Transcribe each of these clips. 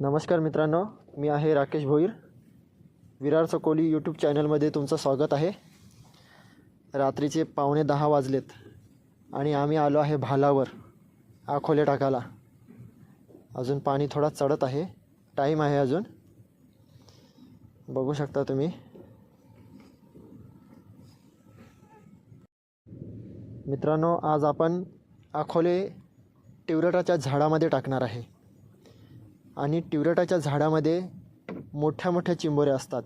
नमस्कार मित्रांनो मी आहे राकेश भोईर. विरार सकोली यूट्यूब चॅनलमध्ये तुमचं स्वागत आहे. रात्रीचे पावणे दहा वाजलेत आणि आम्ही आलो आहे भालावर आखोले टाकायला. अजून पाणी थोडा चढत आहे टाईम आहे अजून. बघू शकता तुम्ही. मित्रांनो आज आपण आखोले टिवरटाच्या झाडामध्ये टाकणार आहे. आणि ट्युरेटाच्या झाडामध्ये मोठ्या मोठ्या चिंबोऱ्या असतात.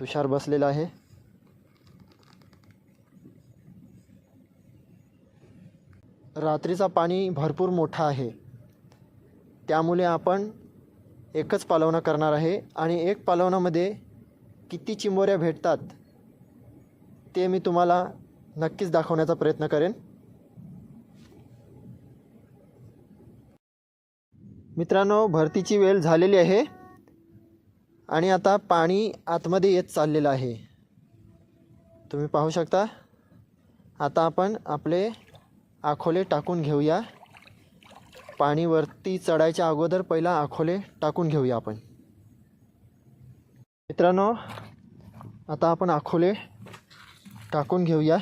तुषार बसलेला आहे. रात्रीचा पाणी भरपूर मोठा आहे. त्यामुळे आपण एकच पालवणं करणार आहे आणि एक पालवणामध्ये किती चिंबोऱ्या भेटतात ते मी तुम्हाला नक्कीच दाखवण्याचा प्रयत्न करेन. मित्रांनो भरतीची वेळ झालेली आहे आणि आता पाणी आतमध्ये येत चाललेलं आहे. तुम्ही पाहू शकता आता आपण आपले आखोले टाकून घेऊया. पाणी वरती चढायच्या अगोदर पहिला आखोले टाकून घेऊया आपण. मित्रांनो आता आपण आखोले टाकून घेऊया.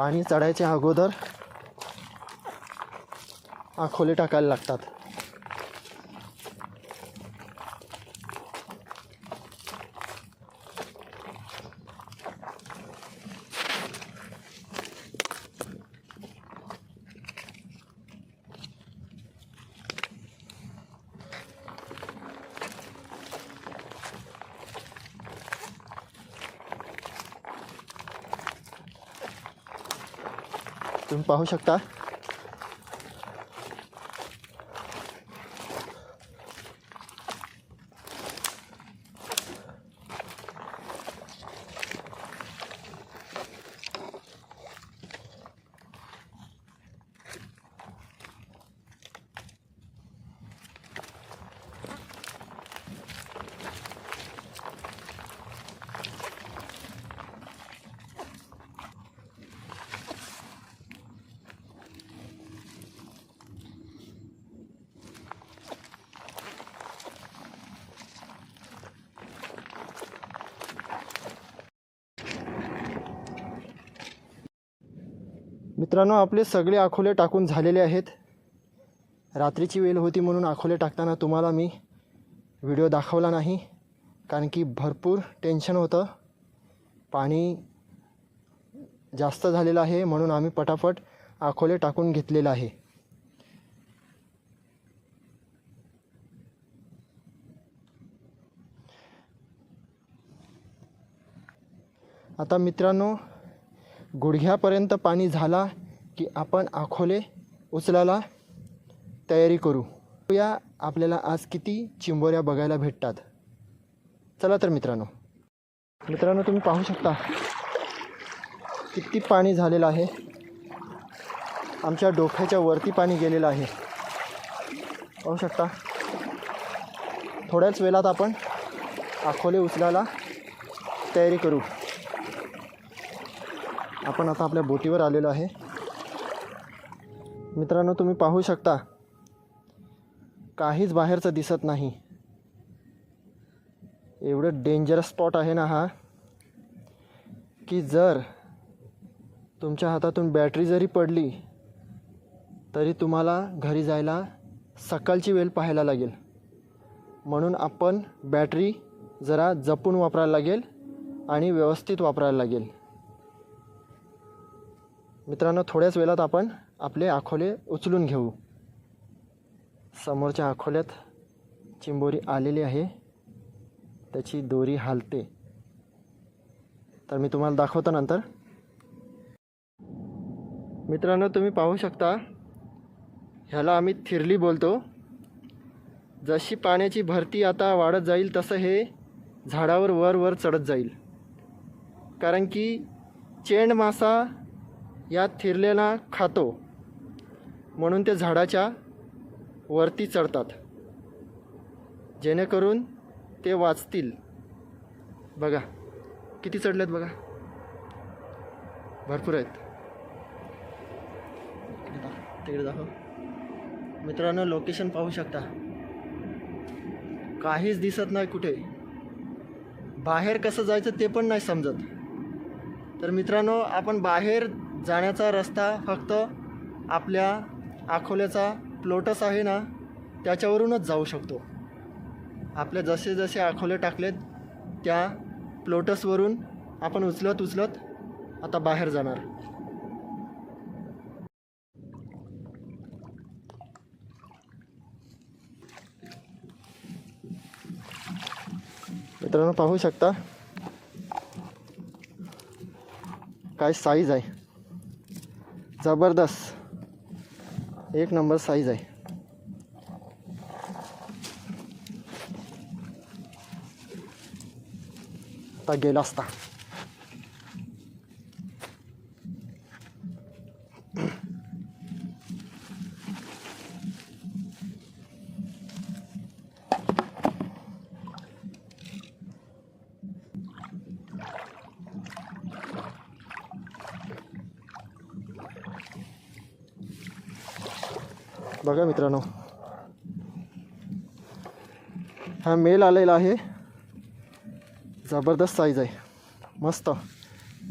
पाणी चढायच्या अगोदर आखोले टाकायला लागतात. तुम्ही पाहू शकता. मित्रांनो आपले सगळे आखोले टाकून झालेले आहेत. रात्रीची वेळ होती म्हणून आखोले टाकताना तुम्हाला मी व्हिडिओ दाखवला नाही. कारण की भरपूर टेन्शन होतं. पाणी जास्त झालेलं आहे म्हणून आम्ही पटापट आखोले टाकून घेतलेलं आहे. आता मित्रांनो गुडघ्यापर्यंत पाणी झाला. की आपण आखोले उचलायला तयारी करू. या आपल्याला आज किती चिंबोऱ्या बघायला भेटतात? चला तर मित्रांनो. मित्रांनो तुम्ही पाहू शकता किती पाणी झालेलं आहे. आमच्या डोक्याच्या वरती पाणी गेलेलं आहे. पाहू शकता. थोड्याच वेळात आपण आखोले उचलायला तयारी करू. आपण आता आपल्या बोटीवर आलेलो आहे. मित्रांनो तुम्ही पाहू शकता काहीच बाहेरचं दिसत नाही. एवढं डेंजरस स्पॉट आहे ना हा की जर तुमच्या हातातून बॅटरी जरी पडली तरी तुम्हाला घरी जायला सकाळची वेळ पाहायला लागेल. म्हणून आपण बॅटरी जरा जपून वापरायला लागेल आणि व्यवस्थित वापरायला लागेल. मित्रांनो थोड्याच वेळात आपण आपले आखोले उचलून घेऊ. समोरच्या आखोल्यात चिंबोरी आलेली आहे. त्याची दोरी हालते. तर मी तुम्हाला दाखवतो नंतर. मित्रांनो तुम्ही पाहू शकता ह्याला आम्ही थिरली बोलतो. जशी पाण्याची भरती आता वाढत जाईल तसं हे झाडावर वर वर चढत जाईल. कारण की चेंड मासा या थिरलेला खातो. म्हणून ते झाडाच्या वरती चढतात. जेणेकरून ते वाचतील. बघा किती चढलेत बघा. भरपूर आहेत. दाख- तिकडे दाखव. मित्रांनो लोकेशन पाहू शकता. काहीच दिसत नाही कुठे. बाहेर कसं जायचं ते पण नाही समजत. तर मित्रांनो आपण बाहेर जाण्याचा रस्ता फक्त आपल्या अकोल्याचा प्लोटस आहे ना त्याच्यावरूनच जाऊ शकतो. आपल्या जसे जसे अकोले टाकलेत त्या प्लोटसवरून आपण उचलत उचलत आता बाहेर जाणार. मित्रांनो पाहू शकता? काय साईज आहे? जबरदस्त. एक नंबर साईज आहे. आता गेला असता. बघा मित्रांनो. हा मेल आलेला आहे. जबरदस्त साईज आहे. मस्त.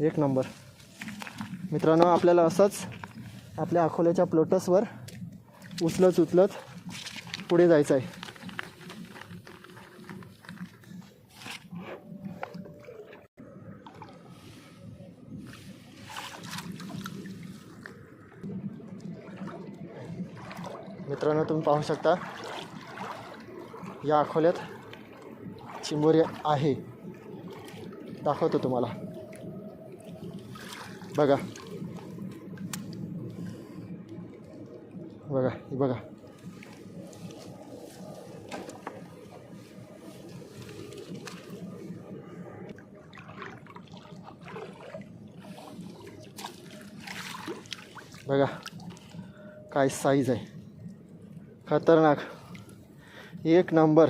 एक नंबर मित्रांनो आपल्याला असंच आपल्या अकोल्याच्या प्लोटसवर उचलत उचलत पुढे जायचं आहे मित्रांनो तुम्ही पाहू शकता. या अकोल्यात चिंबोरी आहे. दाखवतो तुम्हाला. बघा. बघा हे बघा. बघा. काय साईज आहे. खतरनाक. एक नंबर.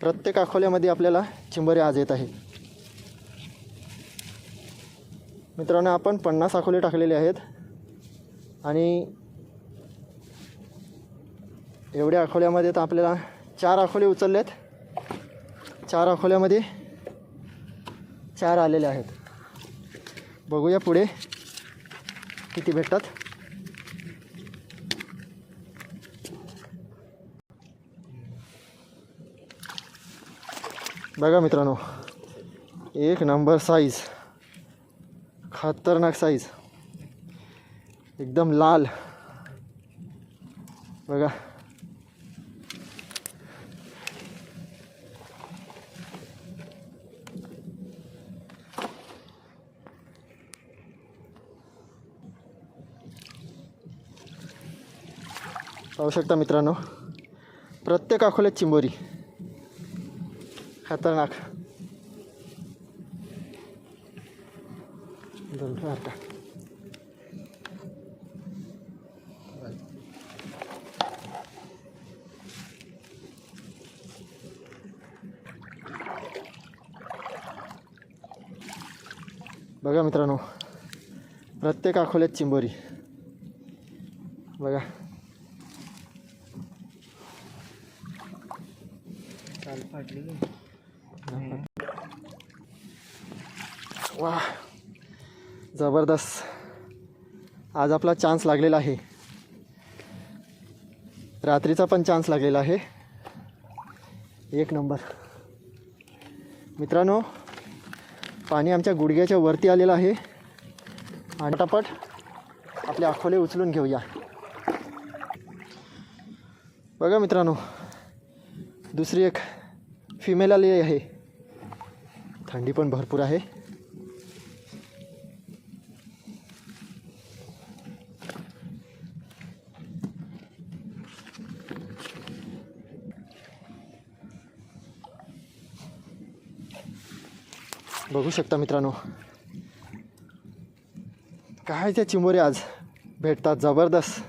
प्रत्येक अकोल्यामध्ये आपल्याला चिंबरे आज येत आहे मित्रांनो आपण पन्नास अकोले टाकलेले आहेत. आणि एवढ्या अकोल्यामध्ये तर आपल्याला चार अकोले आहेत चार अकोल्यामध्ये चार आलेले आहेत. बघूया पुढे किती भेटतात. बघा मित्रांनो एक नंबर साईज खतरनाक साईज एकदम लाल. बघा. पाहू शकता मित्रांनो प्रत्येक अकोल्यात चिंबोरी. खतरनाक. दोन बघा मित्रांनो प्रत्येक अकोल्यात चिंबोरी. बघा. काल फाटली वा जबरदस्त. आज आपला चान्स लागलेला आहे. रात्रीचा पण चान्स लागलेला आहे. एक नंबर मित्रांनो पाणी आमच्या गुडघ्याच्या वरती आलेलं आहे. आणि पटापट आपले अखोले उचलून घेऊया. बघा मित्रांनो दुसरी एक फिमेल आली आहे. थंडी पण भरपूर आहे. बघू शकता मित्रांनो. काय त्या चिंबोरे आज भेटतात जबरदस्त.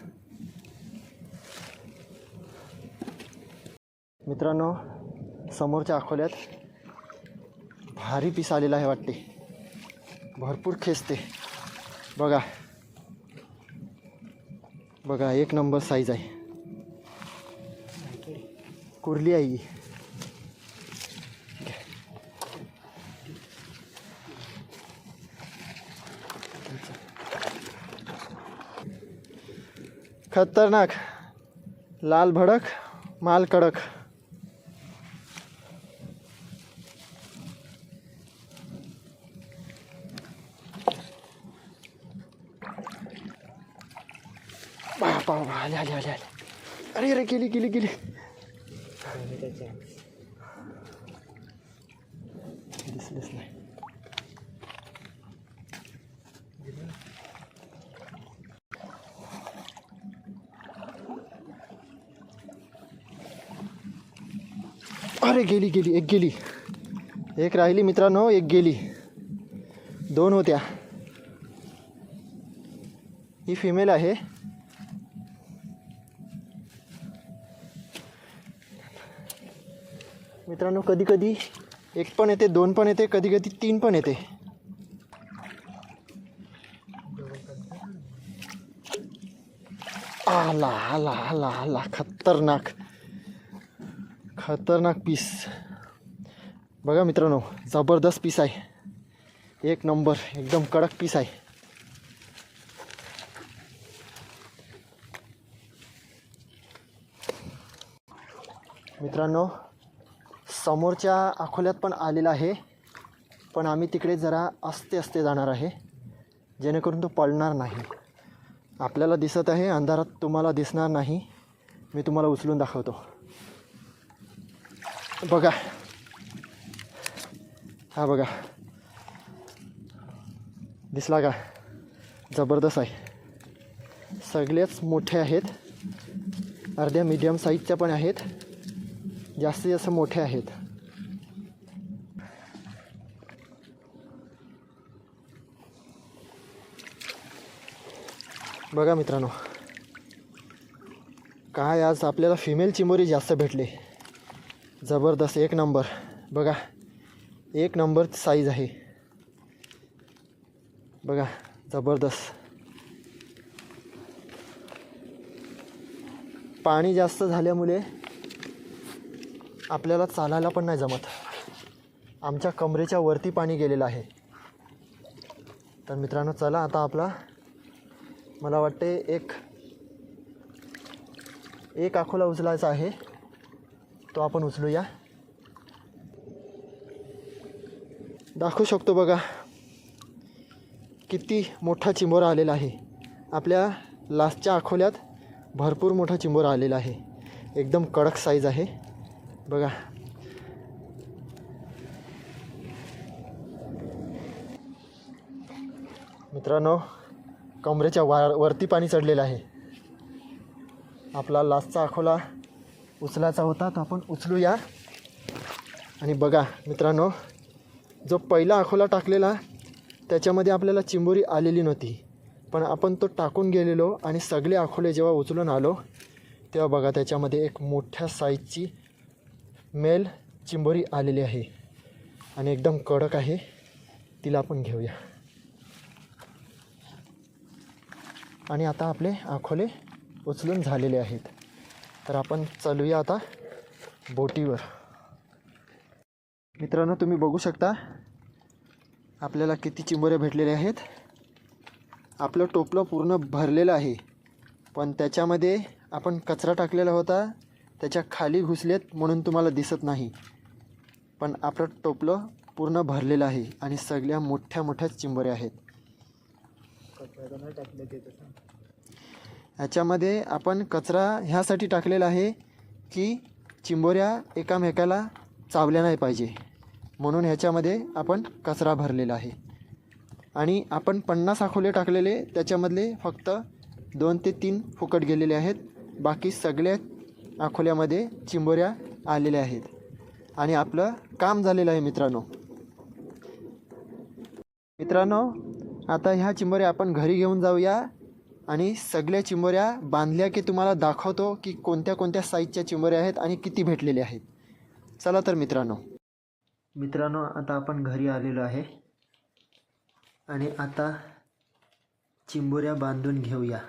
मित्रांनो समोरच्या अकोल्यात भारी पीस आलेला आहे वाटते. भरपूर खेचते. बघा. बघा एक नंबर साईज आहे. कुर्ली आहे खतरनाक. लाल भडक माल कडक. पाहू आले आले आले आले. अरे अरे गेली गेली गेली. दिसलीच नाही. अरे गेली गेली एक गेली. एक राहिली मित्रांनो एक गेली. दोन होत्या. ही फिमेल आहे. मित्रांनो कधी कधी एक पण येते दोन पण येते कधी कधी तीन पण येते. आला आला आला आला खतरनाक. खतरनाक पीस बघा मित्रांनो जबरदस्त पीस आहे. एक नंबर एकदम कडक पीस आहे. मित्रांनो समोरच्या अकोल्यात पण आलेला आहे. पण आम्ही तिकडे जरा असते असते जाणार आहे. जेणेकरून तो पळणार नाही. आपल्याला दिसत आहे अंधारात तुम्हाला दिसणार नाही. मी तुम्हाला उचलून दाखवतो. बघा. हा बघा. दिसला का? जबरदस्त आहे. सगळेच मोठे आहेत. अर्ध्या मीडियम साईजच्या पण आहेत. जास्तीत जास्त मोठे आहेत. बघा मित्रांनो काय आज आपल्याला फिमेल चिंबोरी जास्त भेटले. जबरदस्त एक नंबर बघा एक नंबर साईज आहे. बघा जबरदस्त. पाणी जास्त झाल्यामुळे आपल्याला चालायला पण नाही जमत. आमच्या कमरेच्या वरती पाणी गेलेलं आहे. तर मित्रांनो चला आता आपला मला वाटते एक एक आखोला उचलायचा आहे. तो आपण उचलूया. दाखवू शकतो बघा किती मोठा चिंबोरा आलेला आहे. आपल्या लास्टच्या आखोल्यात भरपूर मोठा चिंबोरा आलेला आहे. एकदम कडक साईज आहे. बघा. मित्रांनो कमरेच्या वा वरती पाणी चढलेलं आहे. आपला लास्टचा आखोला उचलायचा होता तर आपण उचलूया. आणि बघा मित्रांनो जो पहिला आखोला टाकलेला त्याच्यामध्ये आपल्याला चिंबोरी आलेली नव्हती. पण आपण तो टाकून गेलेलो आणि सगळे आखोले जेव्हा उचलून आलो तेव्हा बघा त्याच्यामध्ये एक मोठ्या साईजची मेल चिंबोरी आलेली आहे आणि एकदम कडक आहे. तिला आपण घेऊया. आणि आता आपले आखोले उचलून झालेले आहेत. तर आपण चालूया आता बोटीवर. मित्रांनो तुम्ही बघू शकता आपल्याला किती चिंबोरे भेटलेले आहेत. आपलं टोपलं पूर्ण भरलेलं आहे. पण त्याच्यामध्ये आपण कचरा टाकलेला होता. त्याच्याखाली घुसलेत म्हणून तुम्हाला दिसत नाही. पण आपलं टोपलं पूर्ण भरलेलं आहे आणि सगळ्या मोठ्या मोठ्या चिंबोऱ्या आहेत. ह्याच्यामध्ये आपण कचरा ह्यासाठी टाकलेला आहे की चिंबोऱ्या एकामेकाला चावल्या नाही पाहिजे. म्हणून ह्याच्यामध्ये आपण कचरा भरलेला आहे. आणि आपण पन्नास आखोले टाकलेले त्याच्यामधले फक्त दोन ते तीन फुकट गेलेले आहेत. बाकी सगळ्या अकोल्यामध्ये चिंबोऱ्या आलेल्या आहेत. आणि आपलं काम झालेलं आहे मित्रांनो. मित्रांनो आता ह्या चिंबोऱ्या आपण घरी घेऊन जाऊया आणि सगळ्या चिंबोऱ्या बांधल्या की तुम्हाला दाखवतो की कोणत्या कोणत्या साईजच्या चिंबोऱ्या आहेत आणि किती भेटलेले आहेत. चला तर मित्रांनो. मित्रांनो आता आपण घरी आलेलो आहे. आणि आता चिंबोऱ्या बांधून घेऊया.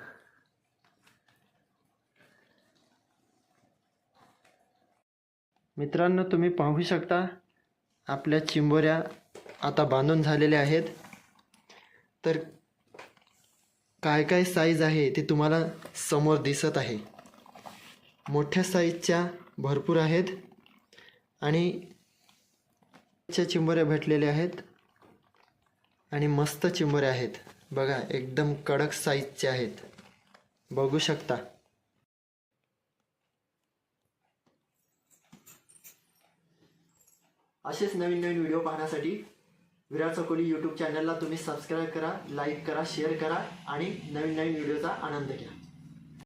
मित्रांनो तुम्ही पाहू शकता आपल्या चिंबोऱ्या आता बांधून झालेल्या आहेत. तर काय काय साईज आहे ते तुम्हाला समोर दिसत आहे. मोठ्या साईजच्या भरपूर आहेत आणि च्या चिंबोऱ्या भेटलेल्या आहेत आणि मस्त चिंबोऱ्या आहेत. बघा एकदम कडक साईजचे आहेत. बघू शकता. असेच नवीन नवीन व्हिडिओ पाहण्यासाठी विराट चकोली यूट्यूब चॅनलला तुम्ही सबस्क्राईब करा लाईक करा शेअर करा आणि नवीन नवीन व्हिडिओचा आनंद घ्या.